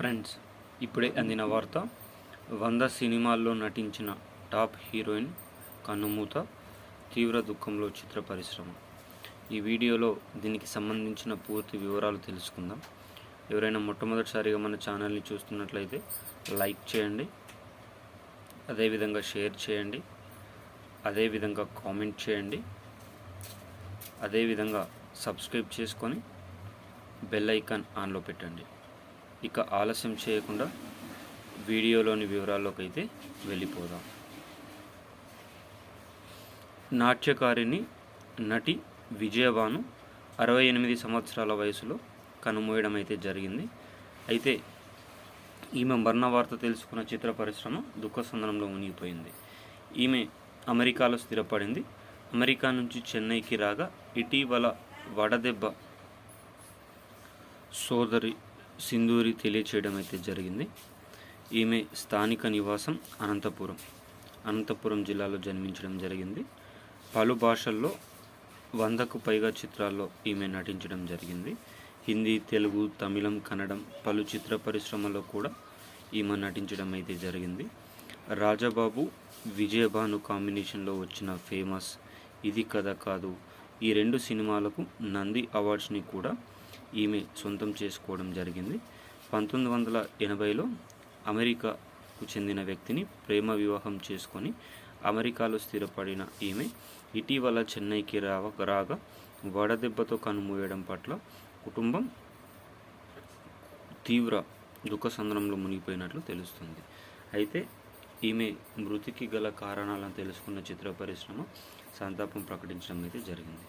Friends ఇప్పుడే అందిన వార్త వంద సినిమాల్లో నటించిన టాప్ హీరోయిన్ కన్నుమూత తీవ్ర దుఃఖంలో చిత్ర పరిశ్రమ. ఈ వీడియోలో దీనికి సంబంధించిన పూర్తి వివరాలు తెలుసుకుందాం. ఎవరైనా మొట్టమొదటిసారిగా మన ఛానల్ని చూస్తున్నట్లయితే లైక్ చేయండి అదేవిధంగా షేర్ చేయండి అదేవిధంగా కామెంట్ చేయండి అదేవిధంగా సబ్స్క్రైబ్ చేసుకొని బెల్ ఐకాన్ ఆన్లో పెట్టండి. ఇక ఆలస్యం చేయకుండా వీడియోలోని వివరాల్లోకి అయితే వెళ్ళిపోదాం. నాట్యకారిణి నటి విజయభాను అరవై ఎనిమిది సంవత్సరాల వయసులో కనుమూయడం అయితే జరిగింది. అయితే ఈమె మరణ వార్త తెలుసుకున్న చిత్ర పరిశ్రమ దుఃఖసందనంలో మునిగిపోయింది. ఈమె అమెరికాలో స్థిరపడింది. అమెరికా నుంచి చెన్నైకి రాగా ఇటీవల వడదెబ్బ సోదరి సింధూరి తెలియచేయడం అయితే జరిగింది. ఈమె స్థానిక నివాసం అనంతపురం. అనంతపురం జిల్లాలో జన్మించడం జరిగింది. పలు భాషల్లో వందకు పైగా చిత్రాల్లో ఈమె నటించడం జరిగింది. హిందీ తెలుగు తమిళం కన్నడం పలు చిత్ర పరిశ్రమలో కూడా ఈమె నటించడం అయితే జరిగింది. రాజబాబు విజయభాను కాంబినేషన్లో వచ్చిన ఫేమస్ ఇది కథ కాదు. ఈ రెండు సినిమాలకు నంది అవార్డ్స్ని కూడా ఈమె సొంతం చేసుకోవడం జరిగింది. పంతొమ్మిది వందల ఎనభైలో అమెరికాకు చెందిన వ్యక్తిని ప్రేమ వివాహం చేసుకొని అమెరికాలో స్థిరపడిన ఈమె ఇటీవల చెన్నైకి రావ రాగా వడదెబ్బతో కనుమూయడం పట్ల కుటుంబం తీవ్ర దుఃఖసంద్రంలో మునిగిపోయినట్లు తెలుస్తుంది. అయితే ఈమె మృతికి గల కారణాలను తెలుసుకున్న చిత్ర పరిశ్రమ సంతాపం ప్రకటించడం అయితే జరిగింది.